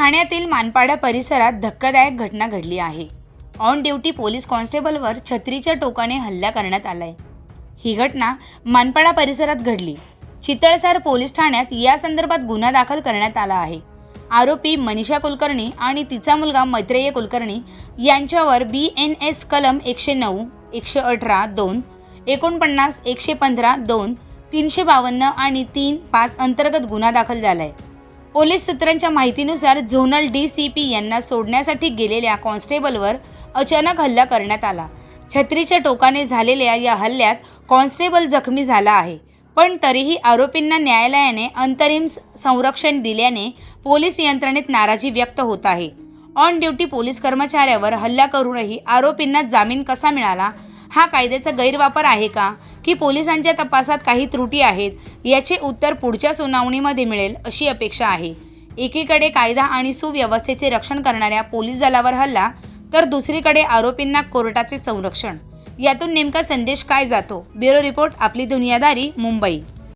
ठाण्यातील मानपाडा परिसरात धक्कादायक घटना घडली आहे. ऑन ड्युटी पोलीस कॉन्स्टेबलवर छत्रीच्या टोकाने हल्ला करण्यात आलाय. ही घटना मानपाडा परिसरात घडली. चितळसार पोलीस ठाण्यात या संदर्भात गुन्हा दाखल करण्यात आला आहे. आरोपी मनीषा कुलकर्णी आणि तिचा मुलगा मैत्रेय कुलकर्णी यांच्यावर बी एन एस कलम एकशे नऊ एकशे अठरा दोन एकोणपन्नास एकशे पंधरा दोन तीनशे बावन्न आणि तीन पाच अंतर्गत गुन्हा दाखल झालाय. पोलीस सूत्रांच्या माहितीनुसार झोनल डी सी पी यांना सोडण्यासाठी गेलेल्या कॉन्स्टेबलवर अचानक हल्ला करण्यात आला. छत्रीच्या टोकाने झालेल्या या हल्ल्यात कॉन्स्टेबल जखमी झाला आहे. पण तरीही आरोपींना न्यायालयाने अंतरिम संरक्षण दिल्याने पोलीस यंत्रणेत नाराजी व्यक्त होत आहे. ऑन ड्युटी पोलीस कर्मचाऱ्यावर हल्ला करूनही आरोपींना जामीन कसा मिळाला? हा कायद्याचा गैरवापर आहे का? की पोलिसांच्या तपासात काही त्रुटी आहेत? याचे उत्तर पुढच्या सुनावणीमध्ये मिळेल अशी अपेक्षा आहे. एकीकडे कायदा आणि सुव्यवस्थेचे रक्षण करणाऱ्या पोलीस दलावर हल्ला तर दुसरीकडे आरोपींना कोर्टाचे संरक्षण. यातून नेमका संदेश काय जातो? ब्युरो रिपोर्ट आपली दुनियादारी मुंबई.